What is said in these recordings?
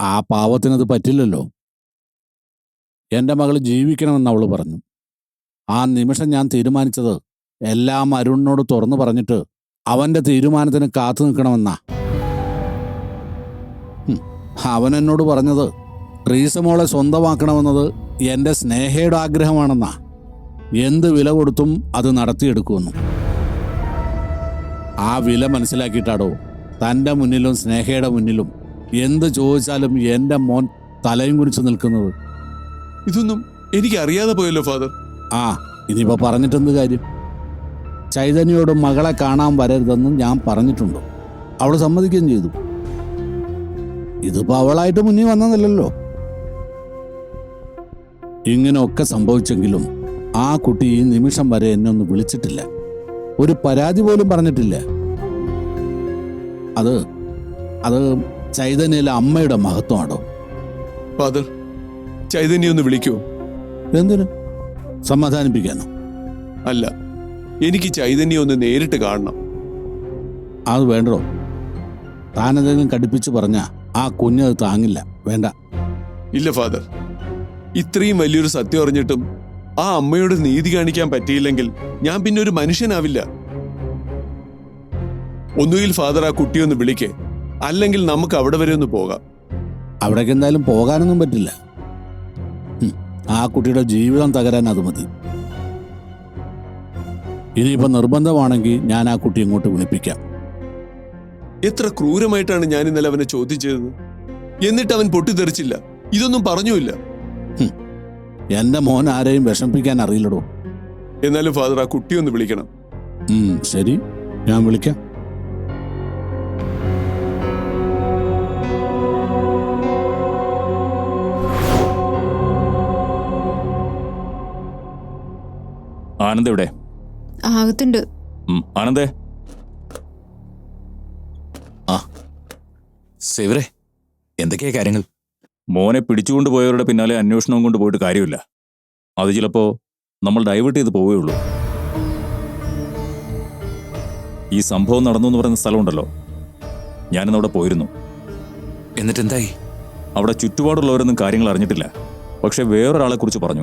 ആ പാവത്തിനത് പറ്റില്ലല്ലോ. എന്റെ മകൾ ജീവിക്കണമെന്ന് അവൾ പറഞ്ഞു. ആ നിമിഷം ഞാൻ തീരുമാനിച്ചത് എല്ലാം അരുണിനോട് തുറന്നു പറഞ്ഞിട്ട് അവന്റെ തീരുമാനത്തിന് കാത്തു നിൽക്കണമെന്നാ. അവൻ എന്നോട് പറഞ്ഞത് റീസമോളെ സ്വന്തമാക്കണമെന്നത് എന്റെ സ്നേഹയുടെ ആഗ്രഹമാണെന്നാ. എന്ത് വില കൊടുത്തും അത് നടത്തിയെടുക്കുമെന്നും. ആ വില മനസ്സിലാക്കിയിട്ടാടോ തന്റെ മുന്നിലും സ്നേഹയുടെ മുന്നിലും എന്ത് ചോദിച്ചാലും എന്റെ മോൻ തലയും കുറിച്ച് നിൽക്കുന്നത്? ഇതൊന്നും എനിക്ക് അറിയാതെ പോയല്ലോ ഫാദർ. ആ ഇനിയിപ്പോ പറഞ്ഞിട്ടെന്ത് കാര്യം? ചൈതന്യയോട് മകളെ കാണാൻ വരരുതെന്നും ഞാൻ പറഞ്ഞിട്ടുണ്ട്. അവൾ സമ്മതിക്കുകയും ചെയ്തു. ഇതിപ്പോ അവളായിട്ട് മുന്നിൽ വന്നതല്ലല്ലോ. ഇങ്ങനെയൊക്കെ സംഭവിച്ചെങ്കിലും ആ കുട്ടി ഈ നിമിഷം വരെ എന്നെ ഒന്ന് വിളിച്ചിട്ടില്ല. ഒരു പരാതി പോലും പറഞ്ഞിട്ടില്ല. അത് അത് ചൈതന്യയിലെ അമ്മയുടെ മഹത്വമാണോ? ഫാദർ ചൈതന്യ ഒന്ന് വിളിക്കൂ. എന്തിനു? സമാധാനിപ്പിക്കാനോ? അല്ല എനിക്ക് ചൈതന്യ ഒന്ന് നേരിട്ട് കാണണം. അത് വേണ്ടോ? താനെന്തെങ്കിലും കടുപ്പിച്ച് പറഞ്ഞ ആ കുഞ്ഞത് താങ്ങില്ല. വേണ്ട. ഇല്ല ഫാദർ. ഇത്രയും വലിയൊരു സത്യം അറിഞ്ഞിട്ടും ആ അമ്മയോട് നീതി കാണിക്കാൻ പറ്റിയില്ലെങ്കിൽ ഞാൻ പിന്നെ ഒരു മനുഷ്യനാവില്ല. ഒന്നുകിൽ ഫാദർ ആ കുട്ടിയൊന്ന് വിളിക്കേ. അല്ലെങ്കിൽ നമുക്ക് അവിടെ വരെ ഒന്ന് പോകാം. അവിടേക്ക് എന്തായാലും പോകാനൊന്നും പറ്റില്ല. ആ കുട്ടിയുടെ ജീവിതം തകരാൻ അത് മതി. ഇനിയിപ്പോ നിർബന്ധമാണെങ്കിൽ ഞാൻ ആ കുട്ടി ഇങ്ങോട്ട് വിളിപ്പിക്കാം. എത്ര ക്രൂരമായിട്ടാണ് ഞാൻ ഇന്നലെ അവനെ ചോദ്യം ചെയ്തത് എന്നിട്ട് അവൻ പൊട്ടിത്തെറിച്ചില്ല. ഇതൊന്നും പറഞ്ഞുമില്ല. എന്റെ മോൻ ആരെയും വിഷമിപ്പിക്കാൻ അറിയില്ലടോ. എന്നാലും ഫാദർ ആ കുട്ടിയെ ഒന്ന് വിളിക്കണം. ശരി. ഞാൻ വിളിക്കാം. ആനന്ദ് എവിടെ? ആകത്തുണ്ട് ഉം, ആ. സേവരെ എന്തൊക്കെയാ കാര്യങ്ങൾ? മോനെ പിടിച്ചുകൊണ്ട് പോയവരുടെ പിന്നാലെ അന്വേഷണവും കൊണ്ട് പോയിട്ട് കാര്യമില്ല. അത് ചിലപ്പോ നമ്മൾ ഡൈവേർട്ട് ചെയ്ത് പോവുകയുള്ളൂ. ഈ സംഭവം നടന്നു എന്ന് പറയുന്ന സ്ഥലമുണ്ടല്ലോ. ഞാനിന്ന് അവിടെ പോയിരുന്നു. എന്നിട്ട് എന്തായി അവിടെ ചുറ്റുപാടുള്ളവരൊന്നും കാര്യങ്ങൾ അറിഞ്ഞിട്ടില്ല. പക്ഷെ വേറൊരാളെ കുറിച്ച് പറഞ്ഞു.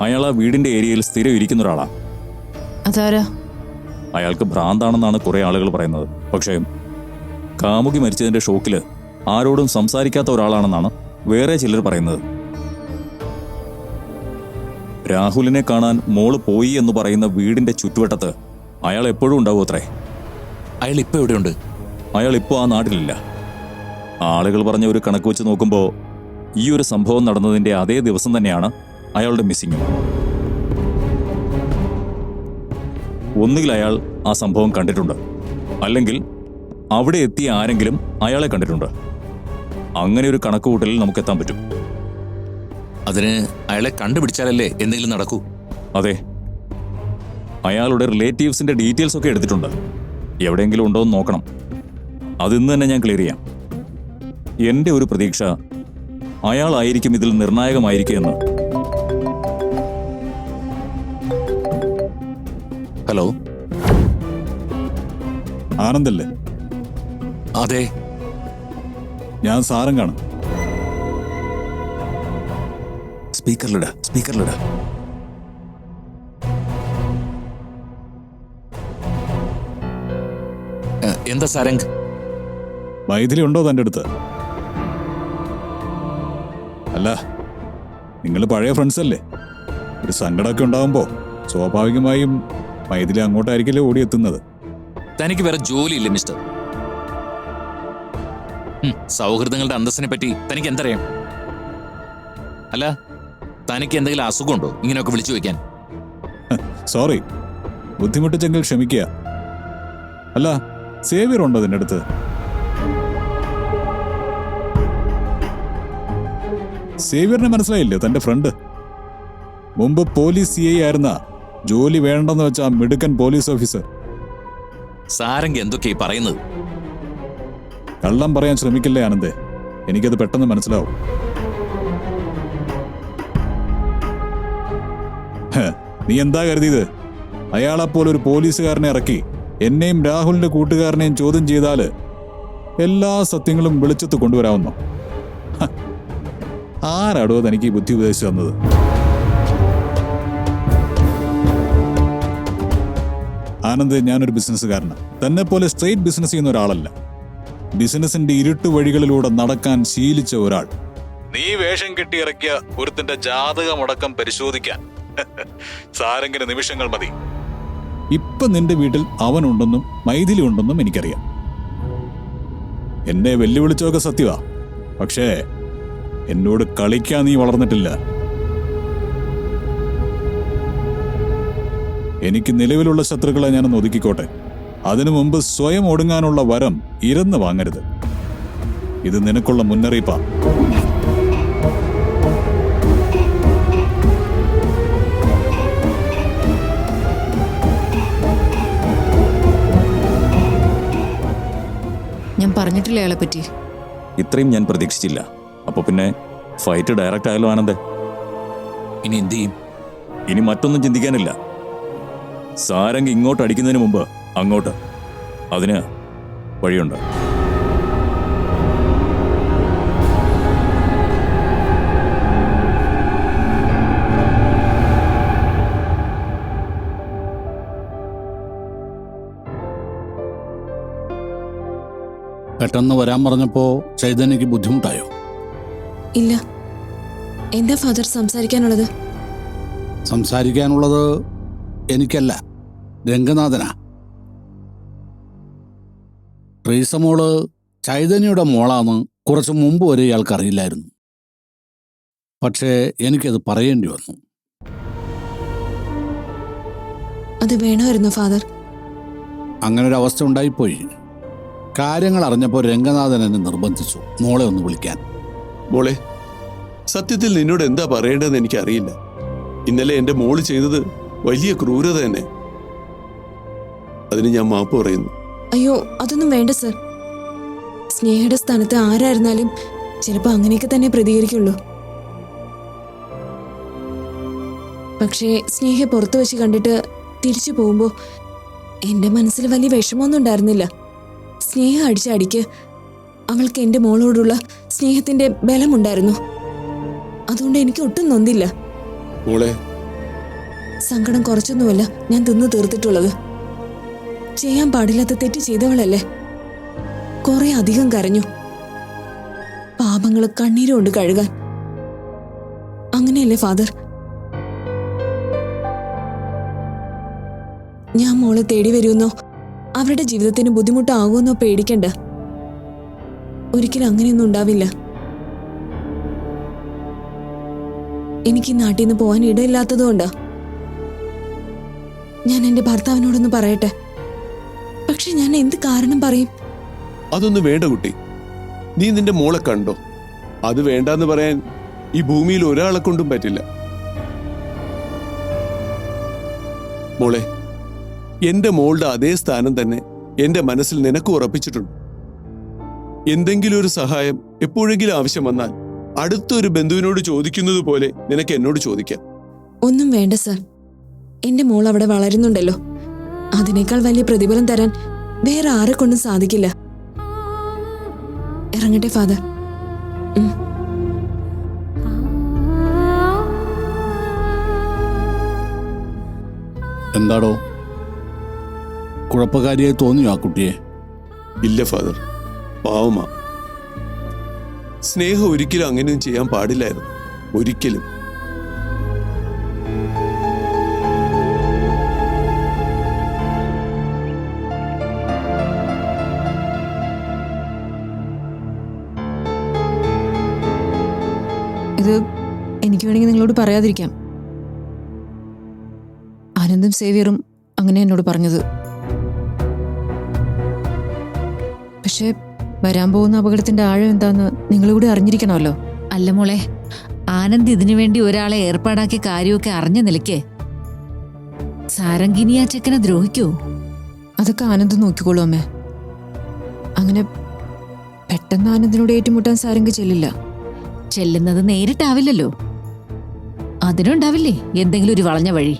അയാൾ ആ വീടിന്റെ ഏരിയയിൽ സ്ഥിരം ഇരിക്കുന്ന ഒരാളാ. അതാരാ? അയാൾക്ക് ഭ്രാന്താണെന്നാണ് കുറെ ആളുകൾ പറയുന്നത്. പക്ഷേ കാമുകി മരിച്ചതിന്റെ ഷോക്കിൽ ആരോടും സംസാരിക്കാത്ത ഒരാളാണെന്നാണ് വേറെ ചിലർ പറയുന്നത്. രാഹുലിനെ കാണാൻ മോൾ പോയി എന്ന് പറയുന്ന വീടിന്റെ ചുറ്റുവട്ടത്ത് അയാൾ എപ്പോഴും ഉണ്ടാവും അത്രേ. അയാൾ ഇപ്പൊ എവിടെയുണ്ട്? അയാൾ ഇപ്പോൾ ആ നാട്ടിലില്ല. ആളുകൾ പറഞ്ഞ ഒരു കണക്ക് വെച്ച് നോക്കുമ്പോൾ ഈ ഒരു സംഭവം നടന്നതിന്റെ അതേ ദിവസം തന്നെയാണ് അയാളുടെ മിസ്സിങ്ങും ഒന്നുകിൽ അയാൾ ആ സംഭവം കണ്ടിട്ടുണ്ട്. അല്ലെങ്കിൽ അവിടെ എത്തിയ ആരെങ്കിലും അയാളെ കണ്ടിട്ടുണ്ട്. അങ്ങനെ ഒരു കണക്ക് കൂട്ടലിൽ നമുക്ക് എത്താൻ പറ്റും. അതിന് അയാളെ കണ്ടുപിടിച്ചാലല്ലേ എന്തെങ്കിലും നടക്കൂ? അതെ. അയാളുടെ റിലേറ്റീവ്സിന്റെ ഡീറ്റെയിൽസ് ഒക്കെ എടുത്തിട്ടുണ്ട്. എവിടെയെങ്കിലും ഉണ്ടോ എന്ന് നോക്കണം. അത് ഇന്ന് തന്നെ ഞാൻ ക്ലിയർ ചെയ്യാം. എന്റെ ഒരു പ്രതീക്ഷ അയാളായിരിക്കും ഇതിൽ നിർണായകമായിരിക്കുമെന്ന് ഹലോ. ആനന്ദല്ലേ? അതെ. ഞാൻ സാരംഗാണ്. സ്പീക്കറിലിട സ്പീക്കറിലിട. ഏ, എന്താ സാരംഗ്? മൈഥിലി ഉണ്ടോ തന്റെ അടുത്ത്? അല്ല നിങ്ങൾ പഴയ ഫ്രണ്ട്സ് അല്ലേ ഒരു സങ്കടമൊക്കെ ഉണ്ടാകുമ്പോൾ സ്വാഭാവികമായും മൈഥിലി അങ്ങോട്ടായിരിക്കില്ല ഓടിയെത്തുന്നത് തനിക്ക് വേറെ ജോലിയില്ല മിസ്റ്റർ. സൗഹൃദങ്ങളുടെ അന്തസ്സിനെ പറ്റി തനിക്ക് എന്തറിയാം? അല്ല തനിക്ക് എന്തെങ്കിലും അസുഖമുണ്ടോ ഇങ്ങനെയൊക്കെ വിളിച്ചു വയ്ക്കാൻ സോറി. ബുദ്ധിമുട്ടിച്ചെങ്കിൽ ക്ഷമിക്കുക. അല്ല സേവിയർ ഉണ്ടോ അതിന്റെ അടുത്ത്? സേവിയറിനെ മനസ്സിലായില്ലേ തന്റെ ഫ്രണ്ട്? മുമ്പ് പോലീസ് സി ഐ ആയിരുന്ന ജോലി വേണ്ടെന്ന് വെച്ച മിടുക്കൻ പോലീസ് ഓഫീസർ. സാരംഗ് എന്തൊക്കെയാ പറയുന്നത്? കള്ളം പറയാൻ ശ്രമിക്കില്ലേ ആനന്ദേ? എനിക്കത് പെട്ടെന്ന് മനസ്സിലാവും. നീ എന്താ കരുതിയത്? അയാളെപ്പോലെ ഒരു പോലീസുകാരനെ ഇറക്കി എന്നെയും രാഹുലിന്റെ കൂട്ടുകാരനെയും ചോദ്യം ചെയ്താൽ എല്ലാ സത്യങ്ങളും വെളിച്ചത്ത് കൊണ്ടുവരാവുന്നു. ആരാടോ തനിക്ക് ഈ ബുദ്ധി ഉപദേശിച്ചു തന്നത്? ആനന്ദ് ഞാനൊരു ബിസിനസ്സുകാരനാണ്. തന്നെ പോലെ സ്ട്രെയിറ്റ് ബിസിനസ് ചെയ്യുന്ന ഒരാളല്ല. ബിസിനസിന്റെ ഇരുട്ട് വഴികളിലൂടെ നടക്കാൻ ശീലിച്ച ഒരാൾ. നീ വേഷം കെട്ടിയിറക്കിയ ഒരുത്തിന്റെ ജാതകമടക്കം പരിശോധിക്കാൻ. സാരംഗിന് നിമിഷങ്ങൾ മതി. ഇപ്പൊ നിന്റെ വീട്ടിൽ അവനുണ്ടെന്നും മൈഥിലി ഉണ്ടെന്നും എനിക്കറിയാം. എന്നെ വെല്ലുവിളിച്ചൊക്കെ സത്യവാ. പക്ഷേ എന്നോട് കളിക്കാൻ നീ വളർന്നിട്ടില്ല. എനിക്ക് നിലവിലുള്ള ശത്രുക്കളെ ഞാനൊന്ന് ഒതുക്കിക്കോട്ടെ. അതിനു മുമ്പ് സ്വയം ഒടുങ്ങാനുള്ള വരം ഇരന്ന് വാങ്ങരുത്. ഇത് നിനക്കുള്ള മുന്നറിയിപ്പാ. ഞാൻ പറഞ്ഞിട്ടില്ല അയാളെ പറ്റി? ഇത്രയും ഞാൻ പ്രതീക്ഷിച്ചില്ല. അപ്പൊ പിന്നെ ഫൈറ്റ് ഡയറക്റ്റ് ആയാലോ ആനന്ദേ? ഇനി എന്ത് ചെയ്യും? ഇനി മറ്റൊന്നും ചിന്തിക്കാനില്ല. സാരംഗ് ഇങ്ങോട്ട് അടിക്കുന്നതിന് മുമ്പ് അങ്ങോട്ട്. അതിന് വഴിയുണ്ട്. പെട്ടെന്ന് വരാൻ പറഞ്ഞപ്പോ ചൈതന്യക്ക് ബുദ്ധിമുട്ടായോ? ഇല്ല. എന്താ ഫാദർ സംസാരിക്കാനുള്ളത്? സംസാരിക്കാനുള്ളത് എനിക്കല്ല. രംഗനാഥനാ. റീസമോൾ ചൈതന്യയുടെ മോളാന്ന് കുറച്ച് മുമ്പ് വരെ ഇയാൾക്ക് അറിയില്ലായിരുന്നു പക്ഷേ എനിക്കത് പറയേണ്ടി വന്നു. അത് വേണമായിരുന്നു ഫാദർ. അങ്ങനൊരു അവസ്ഥ ഉണ്ടായിപ്പോയി. കാര്യങ്ങൾ അറിഞ്ഞപ്പോൾ രംഗനാഥൻ എന്നെ നിർബന്ധിച്ചു മോളെ ഒന്ന് വിളിക്കാൻ. മോളെ സത്യത്തിൽ നിന്നോട് എന്താ പറയേണ്ടതെന്ന് എനിക്കറിയില്ല. ഇന്നലെ എന്റെ മോൾ ചെയ്തത് വലിയ ക്രൂരത തന്നെ. അതിന് ഞാൻ മാപ്പ് പറയുന്നു. അയ്യോ അതൊന്നും വേണ്ട സർ. സ്നേഹയുടെ സ്ഥാനത്ത് ആരായിരുന്നാലും ചിലപ്പോൾ അങ്ങനെയൊക്കെ തന്നെ പ്രതികരിക്കുള്ളൂ. പക്ഷേ സ്നേഹ പുറത്തു വെച്ച് കണ്ടിട്ട് തിരിച്ചു പോകുമ്പോൾ എന്റെ മനസ്സിൽ വലിയ വിഷമമൊന്നും ഉണ്ടായിരുന്നില്ല. സ്നേഹ അടിച്ച അടിക്ക് അവൾക്ക് എന്റെ മോളോടുള്ള സ്നേഹത്തിന്റെ ബലമുണ്ടായിരുന്നു. അതുകൊണ്ട് എനിക്ക് ഒട്ടും നൊന്തില്ല. സങ്കടം കുറച്ചൊന്നുമല്ല ഞാൻ തിന്നു തീർത്തിട്ടുള്ളത്. ചെയ്യാൻ പാടില്ലാത്ത തെറ്റ് ചെയ്തവളല്ലേ? കുറെ അധികം കരഞ്ഞു. പാപങ്ങൾ കണ്ണീരുകൊണ്ട് കഴുകാൻ. അങ്ങനെയല്ലേ ഫാദർ? ഞാൻ മോളെ തേടി വരുമെന്നോ? അവരുടെ ജീവിതത്തിന് ബുദ്ധിമുട്ടാകുമെന്നോ പേടിക്കണ്ട. ഒരിക്കലും അങ്ങനെയൊന്നും ഉണ്ടാവില്ല. എനിക്ക് നാട്ടിൽ നിന്ന് പോകാൻ ഇടയില്ലാത്തതുകൊണ്ടാ. ഞാൻ എന്റെ ഭർത്താവിനോടൊന്ന് പറയട്ടെ? പക്ഷെ ഞാൻ എന്ത് കാരണം പറയും? അതൊന്നും വേണ്ട കുട്ടി. നീ നിന്റെ മോളെ കണ്ടോ? അത് വേണ്ടെന്ന് പറയാൻ ഈ ഭൂമിയിൽ ഒരാളെ കൊണ്ടും പറ്റില്ല. മോളെ എന്റെ മോളുടെ അതേ സ്ഥാനം തന്നെ എന്റെ മനസ്സിൽ നിനക്ക് ഉറപ്പിച്ചിട്ടുണ്ട്. എന്തെങ്കിലും ഒരു സഹായം എപ്പോഴെങ്കിലും ആവശ്യം വന്നാൽ അടുത്തൊരു ബന്ധുവിനോട് ചോദിക്കുന്നത് പോലെ നിനക്ക് എന്നോട് ചോദിക്കാം. ഒന്നും വേണ്ട സർ. എന്റെ മോൾ അവിടെ വളരുന്നുണ്ടല്ലോ. അതിനേക്കാൾ വലിയ പ്രതിഫലം തരാൻ വേറെ ആരെ കൊണ്ടും സാധിക്കില്ല. ഇറങ്ങട്ടെ ഫാദർ. എന്താടോ? കുഴപ്പക്കാരിയായി തോന്നിയോ ആ കുട്ടിയെ? ഇല്ല ഫാദർ. പാവമാ. സ്നേഹം ഒരിക്കലും അങ്ങനെയൊന്നും ചെയ്യാൻ പാടില്ലായിരുന്നു. ഒരിക്കലും. വേണമെങ്കിൽ നിങ്ങളോട് പറയാതിരിക്കാം. ആനന്ദും സേവിയറും അങ്ങനെ എന്നോട് പറഞ്ഞത്. പക്ഷേ വരാൻ പോകുന്ന അപകടത്തിന്റെ ആഴം എന്താന്ന് നിങ്ങളിവിടെ അറിഞ്ഞിരിക്കണമല്ലോ. അല്ല മോളെ ആനന്ദ് ഇതിനു വേണ്ടി ഒരാളെ ഏർപ്പാടാക്കിയ കാര്യമൊക്കെ അറിഞ്ഞ നിലയ്ക്ക് സാരംഗിനിയാ ആ ചെക്കനെ ദ്രോഹിക്കൂ? അതൊക്കെ ആനന്ദ് നോക്കിക്കോളൂ അമ്മേ. അങ്ങനെ പെട്ടെന്ന് ആനന്ദിനോട് ഏറ്റുമുട്ടാൻ സാരംഗ് ചെല്ലില്ല. ചെല്ലുന്നത് നേരിട്ടാവില്ലല്ലോ. അതിനുണ്ടാവില്ലേ? എന്തെങ്കിലും ഒരു വളഞ്ഞ വഴി.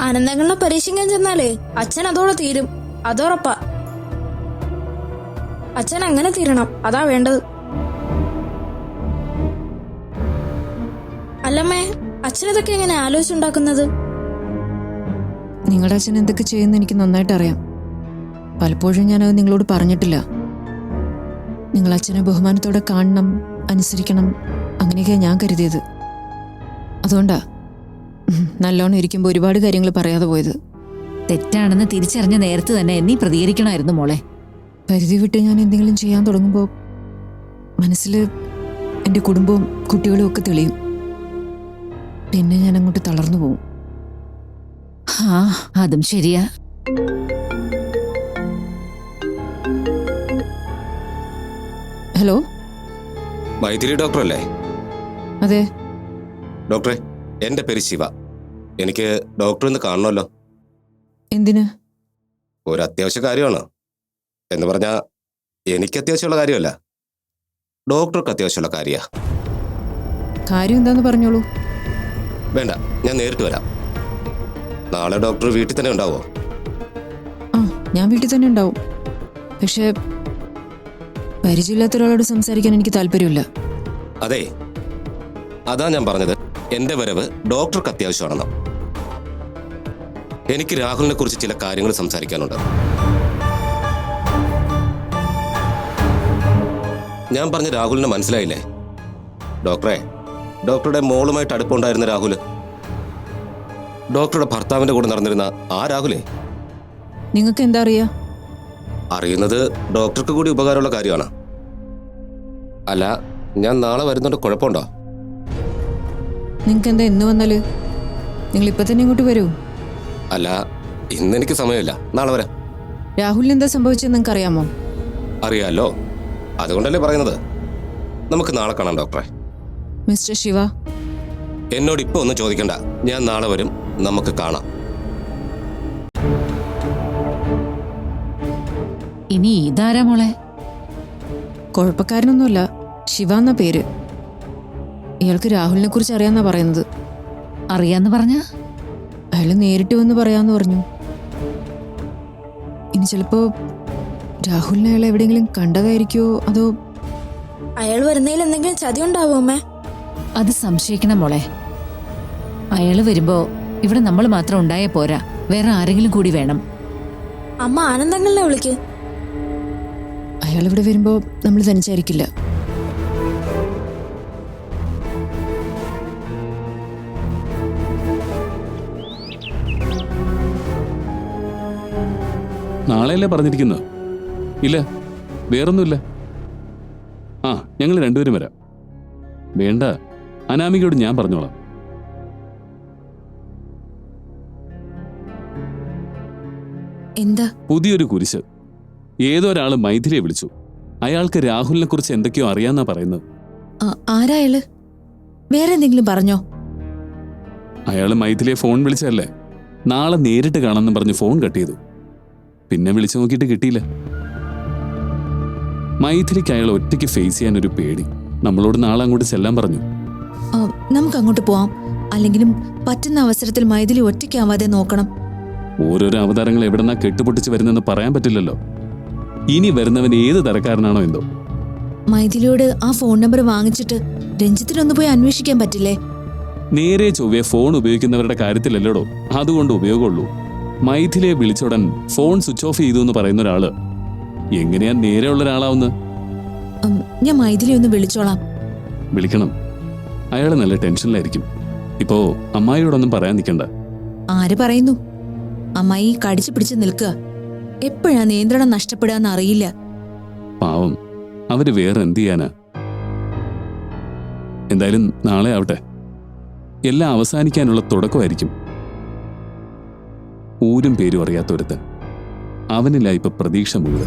ആനന്ദങ്ങളെ പരീക്ഷിക്കാൻ ചെന്നാലേ അച്ഛൻ അതോടെ തീരും. അതോറപ്പ. അച്ഛൻ അങ്ങനെ തീരണം. അതാ വേണ്ടത്. അല്ലമ്മേ അച്ഛനതൊക്കെ എങ്ങനെ ആലോചിച്ചുണ്ടാക്കുന്നത്? നിങ്ങളുടെ അച്ഛൻ എന്തൊക്കെ ചെയ്യുന്ന എനിക്ക് നന്നായിട്ട് അറിയാം പലപ്പോഴും ഞാനത് നിങ്ങളോട് പറഞ്ഞിട്ടില്ല. നിങ്ങൾ അച്ഛനെ ബഹുമാനത്തോടെ കാണണം അനുസരിക്കണം അങ്ങനെയൊക്കെയാണ് ഞാൻ കരുതിയത്. അതുകൊണ്ടാ. നല്ലോണം ഇരിക്കുമ്പോൾ ഒരുപാട് കാര്യങ്ങൾ പറയാതെ പോയത്. തെറ്റാണെന്ന് തിരിച്ചറിഞ്ഞ നേരത്തെ തന്നെ നീ പ്രതികരിക്കണമായിരുന്നു മോളെ. പരിധി വിട്ട് ഞാൻ എന്തെങ്കിലും ചെയ്യാൻ തുടങ്ങുമ്പോൾ മനസ്സിൽ എന്റെ കുടുംബവും കുട്ടികളും ഒക്കെ തെളിയും. പിന്നെ ഞാൻ അങ്ങോട്ട് തളർന്നു പോകും ആ അതും ശരിയാ. ഹലോ? മൈഥിലി ഡോക്ടർ അല്ലേ അതെ. ഡോക്ടറെ എന്റെ പേര് ശിവ. എനിക്ക് ഡോക്ടറെ ഒന്ന് കാണണമല്ലോ. എന്തിന്? ഒരു അത്യാവശ്യ കാര്യമാണ്. എന്ന് പറഞ്ഞാൽ എനിക്ക് അത്യാവശ്യമുള്ള കാര്യമല്ല. ഡോക്ടർക്ക് അത്യാവശ്യമുള്ള കാര്യമാണ് കാര്യം എന്താന്ന് പറഞ്ഞോളൂ. വേണ്ട ഞാൻ നേരിട്ട് വരാം. നാളെ ഡോക്ടർ വീട്ടിൽ തന്നെ ഉണ്ടാവോ? ആ ഞാൻ വീട്ടിൽ തന്നെ ഉണ്ടാവും. പക്ഷേ പരിചയമില്ലാത്ത ഒരാളോട് സംസാരിക്കാൻ എനിക്ക് താല്പര്യമില്ല. അതെ അതാ ഞാൻ പറഞ്ഞത്. എന്റെ വരവ് ഡോക്ടർക്ക് അത്യാവശ്യമാണെന്ന്. എനിക്ക് രാഹുലിനെ കുറിച്ച് ചില കാര്യങ്ങൾ സംസാരിക്കാനുണ്ട്. ഞാൻ പറഞ്ഞ രാഹുലിനെ മനസ്സിലായില്ലേ? ഡോക്ടറെ ഡോക്ടറുടെ മോളുമായിട്ട് അടുപ്പമുണ്ടായിരുന്ന രാഹുൽ ഡോക്ടറുടെ ഭർത്താവിന്റെ കൂടെ നടന്നിരുന്ന ആ രാഹുലേ? നിങ്ങൾക്ക് എന്താ അറിയാ? അറിയുന്നത് ഡോക്ടർക്ക് കൂടി ഉപകാരമുള്ള കാര്യമാണ്. അല്ല ഞാൻ നാളെ വരുന്നുണ്ട്. കുഴപ്പമുണ്ടോ? നിങ്ങൾക്ക് എന്താ എന്ന് വന്നാൽ? നിങ്ങൾ ഇപ്പൊ തന്നെ ഇങ്ങോട്ട് വരൂ. അല്ല ഇന്ന് എനിക്ക് സമയമില്ല. നാളെ വരാം. രാഹുലിന് എന്താ സംഭവിച്ചെന്ന് നിങ്ങൾക്ക് അറിയാമോ അറിയാലോ? അതുകൊണ്ടല്ലേ പറയുന്നത്. നമുക്ക് നാളെ കാണാം ഡോക്ടറെ. മിസ്റ്റർ ശിവ. എന്നോട് ഇപ്പൊ ഒന്നും ചോദിക്കണ്ട. ഞാൻ നാളെ വരും. നമുക്ക് കാണാം. ഇനി ഇതാരാ മോളെ? കുഴപ്പക്കാരനൊന്നുമല്ല. ശിവ എന്ന പേര്. ഇയാൾക്ക് രാഹുലിനെ കുറിച്ച് അറിയാന്നാ പറയുന്നത്. അറിയാന്ന് പറഞ്ഞ? അയാൾ നേരിട്ട് വന്ന് പറയാന്ന് പറഞ്ഞു. ഇനി ചിലപ്പോ രാഹുലിനെ അയാൾ എവിടെയെങ്കിലും കണ്ടതായിരിക്കോ അതോ അയാൾ വരുന്നതിൽ എന്തെങ്കിലും ചതി ഉണ്ടാവോ അമ്മേ? അത് സംശയിക്കണം മോളെ. അയാൾ വരുമ്പോ ഇവിടെ നമ്മൾ മാത്രം ഉണ്ടായ പോരാ. വേറെ ആരെങ്കിലും കൂടി വേണം. അമ്മ ആനന്ദങ്ങളെ വിളിക്ക്. അയാൾ ഇവിടെ വരുമ്പോ നമ്മൾ തനിച്ചായിരിക്കില്ല നാളെയല്ലേ പറഞ്ഞിരിക്കുന്നത് ഇല്ല വേറൊന്നുമില്ല. ആ ഞങ്ങൾ രണ്ടുപേരും വരാം. വേണ്ട അനാമികയോട് ഞാൻ പറഞ്ഞോളാം. എന്താ? പുതിയൊരു കുരിശ്. ഏതോ ഒരാൾ മൈഥിലിയെ വിളിച്ചു. അയാൾക്ക് രാഹുലിനെ കുറിച്ച് എന്തൊക്കെയോ അറിയാന്നാ പറയുന്നത്. അയാൾ? വേറെ എന്തെങ്കിലും പറഞ്ഞോ? അയാൾ മൈഥിലിയെ ഫോൺ വിളിച്ചല്ലേ നാളെ നേരിട്ട് കാണാന്ന് പറഞ്ഞ് ഫോൺ കട്ട് ചെയ്തു. പിന്നെ വിളിച്ചു നോക്കിയിട്ട് കിട്ടിയില്ല. മൈഥിലിക്ക് അയാൾ ഒറ്റയ്ക്ക് ഫേസ് ചെയ്യാൻ ഒരു പേടി. നമ്മളോട് നാളെ അങ്ങോട്ട് ചെല്ലാൻ പറഞ്ഞു. നമുക്ക് അങ്ങോട്ട് പോവാം. അല്ലെങ്കിലും പറ്റുന്ന അവസരത്തിൽ മൈഥിലി ഒറ്റയ്ക്കാവാതെ നോക്കണം. ഓരോരോ അവതാരങ്ങൾ എവിടെന്നാ കെട്ടുപൊട്ടിച്ച് വരുന്നെന്ന് പറയാൻ പറ്റില്ലല്ലോ. ഇനി വരുന്നവൻ ഏത് തരക്കാരനാണോ എന്തോ. മൈഥിലിയോട് ആ ഫോൺ നമ്പർ വാങ്ങിച്ചിട്ട് രഞ്ജിത്തിനൊന്ന് പോയി അന്വേഷിക്കാൻ പറ്റില്ലേ? നേരെ ചൊവ്വേ ഫോൺ ഉപയോഗിക്കുന്നവരുടെ കാര്യത്തിലല്ലടോ. അതുകൊണ്ട് ഉപയോഗമുള്ളൂ. മൈഥിലിയെ വിളിച്ചുടൻ ഫോൺ സ്വിച്ച് ഓഫ് ചെയ്തു എന്ന് പറയുന്ന ഒരാൾ. എങ്ങനെയാ നേരെയുള്ള ഒരാളാവുന്ന? ഞാൻ മൈഥിലി ഒന്ന് വിളിച്ചോളാം. വിളിക്കണം. അയാൾ നല്ല ടെൻഷനിലായിരിക്കും. ഇപ്പോ അമ്മായിയോടൊന്നും പറയാൻ നിൽക്കണ്ട ആര് പറയുന്നു? അമ്മായി കടിച്ചു പിടിച്ച് നിൽക്കുക. എപ്പോഴാ നിയന്ത്രണം നഷ്ടപ്പെടുക അറിയില്ല പാവം. അവർ വേറെ എന്ത് ചെയ്യാനാ? എന്തായാലും നാളെ ആവട്ടെ. എല്ലാം അവസാനിക്കാനുള്ള തുടക്കമായിരിക്കും. ഊരും പേരും അറിയാത്തൊരുത്തൻ അവനില്ല ഇപ്പൊ പ്രതീക്ഷ മുഴുവൻ.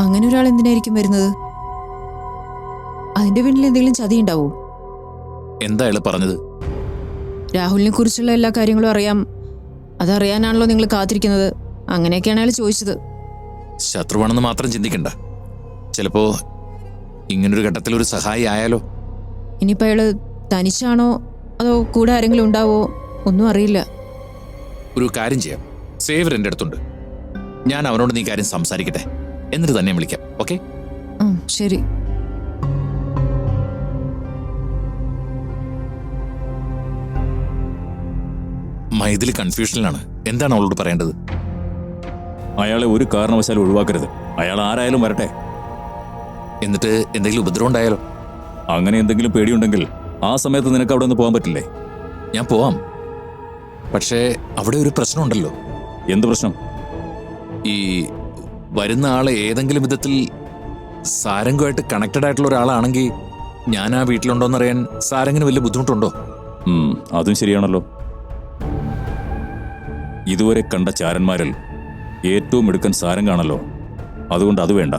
അങ്ങനെ ഒരാൾ എന്തിനായിരിക്കും വരുന്നത്? അതിന്റെ പിന്നിൽ എന്തെങ്കിലും ചതി ഉണ്ടാവോ? എന്താ അയാൾ പറഞ്ഞത്? രാഹുലിനെ കുറിച്ചുള്ള എല്ലാ കാര്യങ്ങളും അറിയാം. അതറിയാനാണല്ലോ നിങ്ങൾ കാത്തിരിക്കുന്നത്. അങ്ങനെയൊക്കെയാണ് അയാൾ ചോദിച്ചത്. ശത്രുവാണെന്ന് മാത്രം ചിന്തിക്കണ്ട. ചിലപ്പോ ഇങ്ങനൊരു ഘട്ടത്തിൽ ഒരു സഹായി ആയാലോ? ഇനിയിപ്പോൾ അയാൾ തനിച്ചാണോ അതോ കൂടെ ആരെങ്കിലും ഉണ്ടാവോ? ഒന്നും അറിയില്ല. ഒരു കാര്യം ചെയ്യാം. സേവർ എന്റെ അടുത്തുണ്ട്. ഞാൻ അവനോട് നീ കാര്യം സംസാരിക്കട്ടെ. എന്നിട്ട് തന്നെ വിളിക്കാം. ഓക്കെ? ഉം, ശരി. മൈതിൽ കൺഫ്യൂഷനിലാണ് എന്താണ് അവളോട് പറയേണ്ടത്? അയാളെ ഒരു കാരണവശാലും ഒഴിവാക്കരുത്. അയാൾ ആരായാലും വരട്ടെ. എന്നിട്ട് എന്തെങ്കിലും ഉപദ്രവം ഉണ്ടായാലോ? അങ്ങനെ എന്തെങ്കിലും പേടിയുണ്ടെങ്കിൽ ആ സമയത്ത് നിനക്ക് അവിടെ നിന്ന് പോകാൻ പറ്റില്ലേ? ഞാൻ പോവാം. പക്ഷേ അവിടെ ഒരു പ്രശ്നമുണ്ടല്ലോ. എന്ത് പ്രശ്നം? ഈ വരുന്ന ആളെ ഏതെങ്കിലും വിധത്തിൽ സാരംഗുമായിട്ട് കണക്റ്റഡ് ആയിട്ടുള്ള ഒരാളാണെങ്കിൽ ഞാൻ ആ വീട്ടിലുണ്ടോന്നറിയാൻ സാരംഗിന് വലിയ ബുദ്ധിമുട്ടുണ്ടോ? അതും ശരിയാണല്ലോ. ഇതുവരെ കണ്ട ചാരന്മാരിൽ ഏറ്റവും എടുക്കൻ സാരംഗാണല്ലോ. അതുകൊണ്ട് അത് വേണ്ട.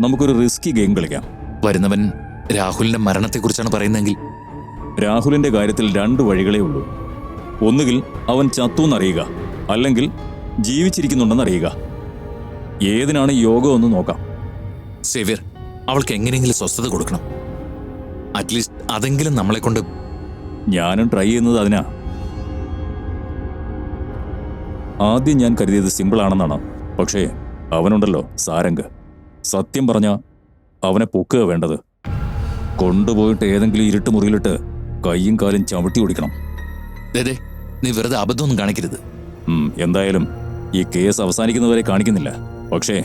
നമുക്കൊരു റിസ്കി ഗെയിം കളിക്കാം. വരുന്നവൻ രാഹുലിന്റെ മരണത്തെക്കുറിച്ചാണ് പറയുന്നതെങ്കിൽ? രാഹുലിന്റെ കാര്യത്തിൽ രണ്ട് വഴികളേ ഉള്ളൂ. ഒന്നുകിൽ അവൻ ചത്തു എന്നറിയുക അല്ലെങ്കിൽ ജീവിച്ചിരിക്കുന്നുണ്ടെന്ന് അറിയുക. ഏതിനാണ് യോഗം എന്ന് നോക്കാം. സേവ്യർ അവൾക്ക് എങ്ങനെയെങ്കിലും സ്വസ്ഥത കൊടുക്കണം. അറ്റ്ലീസ്റ്റ് അതെങ്കിലും നമ്മളെ കൊണ്ട് ഞാനും ട്രൈ ചെയ്യുന്നത് അതിനാ. ആദ്യം ഞാൻ കരുതിയത് സിമ്പിൾ ആണെന്നാണ്. പക്ഷേ അവനുണ്ടല്ലോ സാരംഗ്. സത്യം പറഞ്ഞ അവനെ പൊക്കുക വേണ്ടത്. കൊണ്ടുപോയിട്ട് ഏതെങ്കിലും ഇരുട്ട് മുറിയിലിട്ട് കൈയും കാലും ചവിട്ടി ഓടിക്കണം. നീ വെറുതെ അബദ്ധമൊന്നും കാണിക്കരുത്. ഉം, എന്തായാലും ഈ കേസ് അവസാനിക്കുന്നവരെ കാണിക്കുന്നില്ല. പക്ഷേ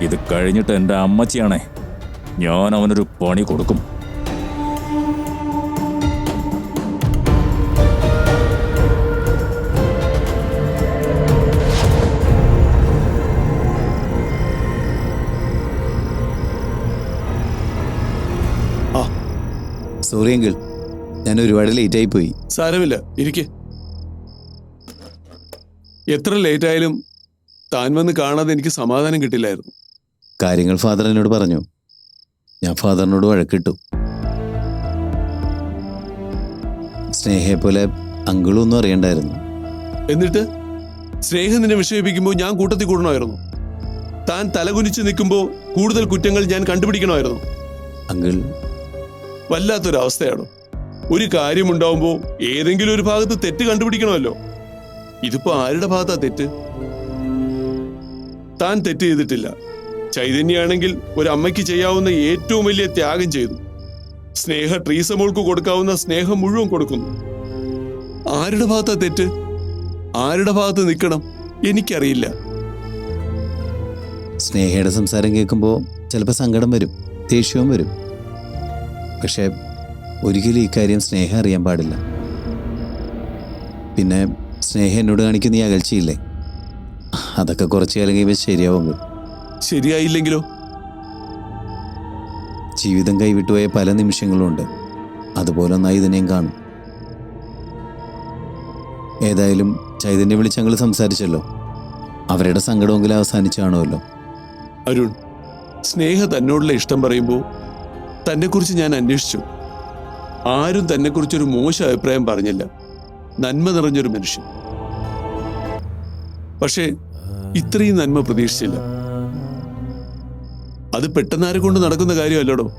ഇത് കഴിഞ്ഞിട്ട് എന്റെ അമ്മച്ചിയാണേ. ഞാൻ അവനൊരു പണി കൊടുക്കും. സോറി അങ്കിൾ ഞാൻ ഒരുപാട് ലേറ്റ് ആയി പോയി സാരമില്ല ഇരിക്കെ. എത്ര ലേറ്റ് ആയാലും താൻ വന്ന് കാണാതെ എനിക്ക് സമാധാനം കിട്ടില്ലായിരുന്നു. കാര്യങ്ങൾ ഫാദർ എന്നോട് പറഞ്ഞു. ഞാൻ ഫാദറിനോട് വഴക്കിട്ടു. സ്നേഹയെ പോലെ അങ്കിളൊന്നും അറിയണ്ടായിരുന്നു. എന്നിട്ട്? സ്നേഹം നിന്നെ വിഷയിപ്പിക്കുമ്പോൾ ഞാൻ കൂട്ടത്തിൽ കൂടണമായിരുന്നു. താൻ തലകുനിച്ച് നിൽക്കുമ്പോൾ കൂടുതൽ കുറ്റങ്ങൾ ഞാൻ കണ്ടുപിടിക്കണമായിരുന്നു. അങ്കിൾ വല്ലാത്തൊരവസ്ഥയാണ്. ഒരു കാര്യമുണ്ടാവുമ്പോൾ ഏതെങ്കിലും ഒരു ഭാഗത്ത് തെറ്റ് കണ്ടുപിടിക്കണമല്ലോ. ഇതിപ്പോ ആരുടെ ഭാഗത്താ തെറ്റ്? താൻ തെറ്റ് ചെയ്തിട്ടില്ല. ചൈതന്യാണെങ്കിൽ ഒരു അമ്മയ്ക്ക് ചെയ്യാവുന്ന ഏറ്റവും വലിയ ത്യാഗം ചെയ്തു. സ്നേഹ ട്രീസമോൾക്ക് കൊടുക്കാവുന്ന സ്നേഹം മുഴുവൻ കൊടുക്കുന്നു. ആരുടെ ഭാഗത്താ തെറ്റ്? ആരുടെ ഭാഗത്ത് നിൽക്കണം? എനിക്കറിയില്ല. സ്നേഹയുടെ സംസാരം കേൾക്കുമ്പോൾ ചിലപ്പോൾ സങ്കടം വരും ദേഷ്യവും വരും. പക്ഷേ ഒരിക്കലും ഇക്കാര്യം കാര്യം സ്നേഹം അറിയാൻ പാടില്ല. പിന്നെ സ്നേഹം എന്നോട് കാണിക്കുന്ന ഈ അകൽച്ചയില്ലേ? അതൊക്കെ കുറച്ച് കാലം കഴിയുമ്പോൾ ശരിയാവും. ശരിയായില്ലെങ്കിലോ? ജീവിതം കൈവിട്ടുപോയ പല നിമിഷങ്ങളും ഉണ്ട്. അതുപോലെ ഒന്നായി ഇതിനെയും കാണും. ഏതായാലും ചൈതന്യം വിളിച്ച് ഞങ്ങൾ സംസാരിച്ചല്ലോ. അവരുടെ സങ്കടമെങ്കിലും അവസാനിച്ചു അരുൺ സ്നേഹ തന്നോടുള്ള ഇഷ്ടം പറയുമ്പോൾ തന്നെക്കുറിച്ച് ഞാൻ അന്വേഷിച്ചു. ആരും തന്നെക്കുറിച്ചൊരു മോശം അഭിപ്രായം പറഞ്ഞില്ല. നന്മ നിറഞ്ഞൊരു മനുഷ്യൻ. പക്ഷേ ഇത്രയും നന്മ പ്രതീക്ഷിച്ചില്ല. അത് പെട്ടെന്നാരെ കൊണ്ട് നടക്കുന്ന കാര്യമല്ലടോ.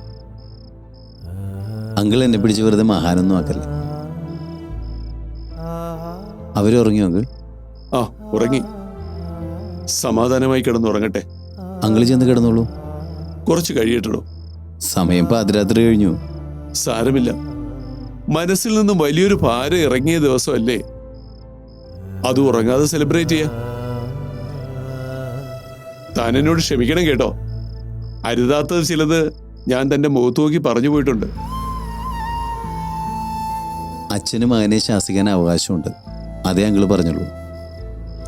അങ്കിൾ എന്നെ പിടിച്ച് വെറുതെ മഹാനൊന്നും ആക്കല്ല? അവരുറങ്ങിയോ അങ്കിൾ? ആ ഉറങ്ങി. സമാധാനമായി കിടന്നുറങ്ങട്ടെ. അങ്കിൾ ചെന്ന് കിടന്നോളൂ. കുറച്ച് കഴിയട്ടടോ. സമയം പാതിരാത്രി കഴിഞ്ഞു. സാരമില്ല. മനസ്സിൽ നിന്നും വലിയൊരു ഭാരം ഇറങ്ങിയ ദിവസമല്ലേ? അത് ഉറങ്ങാതെ സെലിബ്രേറ്റ് ചെയ്യാം. താൻ എന്നോട് ക്ഷമിക്കണം കേട്ടോ. അരുതാത്തത് ചിലത് ഞാൻ തന്റെ മുഖത്ത് നോക്കി പറഞ്ഞു പോയിട്ടുണ്ട്. അച്ഛനും മകനെ ശാസിക്കാൻ അവകാശമുണ്ട്. അതേ അങ്കിൾ പറഞ്ഞുള്ളൂ.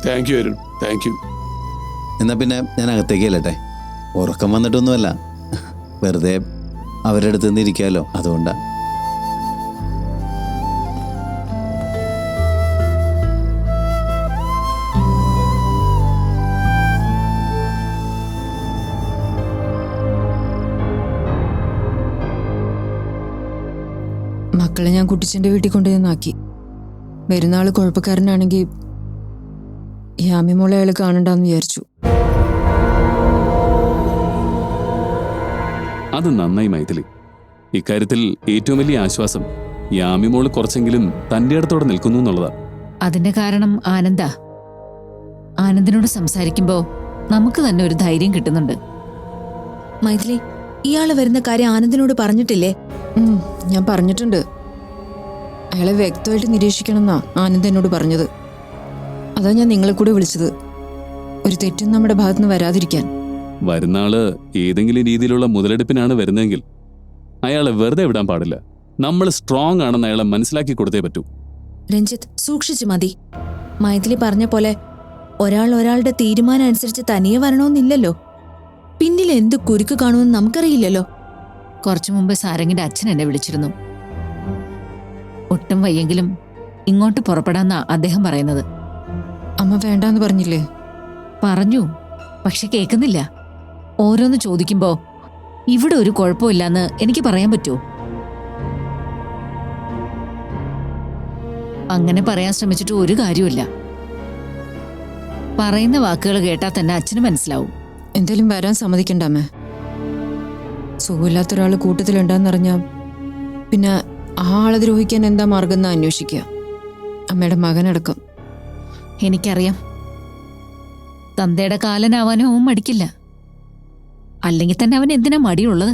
Thank you Arun. Thank you. എന്നാ പിന്നെ ഞാൻ അകത്തേക്ക് അല്ലട്ടെ ഉറക്കം വന്നിട്ടൊന്നുമല്ല. വെറുതെ അവരുടെ അടുത്ത് നിന്ന് ഇരിക്കാമല്ലോ അതുകൊണ്ടാ. മക്കളെ ഞാൻ കുട്ടിച്ചന്റെ വീട്ടിൽ കൊണ്ടുവന്നാക്കി വരുന്ന കുഴപ്പക്കാരനാണെങ്കിൽ യാമിമോളെ അയാൾ കാണണ്ടെന്ന് വിചാരിച്ചു. അത് നന്നായി മൈഥിലി. ഇക്കാര്യത്തിൽ ഏറ്റവും വലിയ ആശ്വാസം യാമിമോൾ കുറച്ചെങ്കിലും തന്റെ അടുത്തോടെ നിൽക്കുന്നു എന്നുള്ളതാ. അതിന്റെ കാരണം ആനന്ദ. ആനന്ദിനോട് സംസാരിക്കുമ്പോ നമുക്ക് തന്നെ ഒരു ധൈര്യം കിട്ടുന്നുണ്ട്. മൈഥിലി ഇയാൾ വരുന്ന കാര്യം ആനന്ദിനോട് പറഞ്ഞിട്ടില്ലേ? ഞാൻ പറഞ്ഞിട്ടുണ്ട്. അയാളെ വ്യക്തമായിട്ട് നിരീക്ഷിക്കണം എന്നാ ആനന്ദ് എന്നോട് പറഞ്ഞത്. അതാ ഞാൻ നിങ്ങളെ കൂടെ വിളിച്ചത്. ഒരു തെറ്റും നമ്മുടെ ഭാഗത്തുനിന്ന് വരാതിരിക്കാൻ. വരുന്ന ആൾ ഏതെങ്കിലും രീതിയിലുള്ള മുതലെടുപ്പിനാണ് വരുന്നതെങ്കിൽ അയാളെ വെറുതെ വിടാൻ പാടില്ല. നമ്മൾ സ്ട്രോങ് ആണെന്ന് അയാളെ മനസ്സിലാക്കി കൊടുത്തേ പറ്റൂ. രഞ്ജിത്ത് സൂക്ഷിച്ചു മതി. മൈഥിലി പറഞ്ഞ പോലെ ഒരാൾ ഒരാളുടെ തീരുമാനം അനുസരിച്ച് തനിയെ വരണമെന്നില്ലല്ലോ. പിന്നിൽ എന്ത് കുരുക്ക് കാണുമെന്ന് നമുക്കറിയില്ലല്ലോ. കുറച്ചു മുമ്പ് സാരംഗിന്റെ അച്ഛൻ എന്നെ വിളിച്ചിരുന്നു. ഒട്ടും വയ്യെങ്കിലും ഇങ്ങോട്ട് പുറപ്പെടാന്നാ അദ്ദേഹം പറയുന്നത്. അമ്മ വേണ്ടാന്ന് പറഞ്ഞില്ലേ? പറഞ്ഞു പക്ഷെ കേൾക്കുന്നില്ല. ഓരോന്ന് ചോദിക്കുമ്പോ ഇവിടെ ഒരു കുഴപ്പമില്ലാന്ന് എനിക്ക് പറയാൻ പറ്റുമോ അങ്ങനെ പറയാൻ ശ്രമിച്ചിട്ട് ഒരു കാര്യമില്ല പറയുന്ന വാക്കുകൾ കേട്ടാൽ തന്നെ അച്ഛന് മനസ്സിലാവും. എന്തേലും വരാൻ സമ്മതിക്കണ്ട അമ്മ. സുഖമില്ലാത്ത ഒരാൾ കൂട്ടത്തിലുണ്ടാന്നറിഞ്ഞ പിന്നെ ആ ആളെ ദ്രോഹിക്കാൻ എന്താ മാർഗം എന്ന് അന്വേഷിക്കുക. അമ്മയുടെ മകനടക്കം. എനിക്കറിയാം. തന്തയുടെ കാലനാവാനും അവൻ മടിക്കില്ല. അല്ലെങ്കിൽ തന്നെ അവൻ എന്തിനാ മടിയുള്ളത്?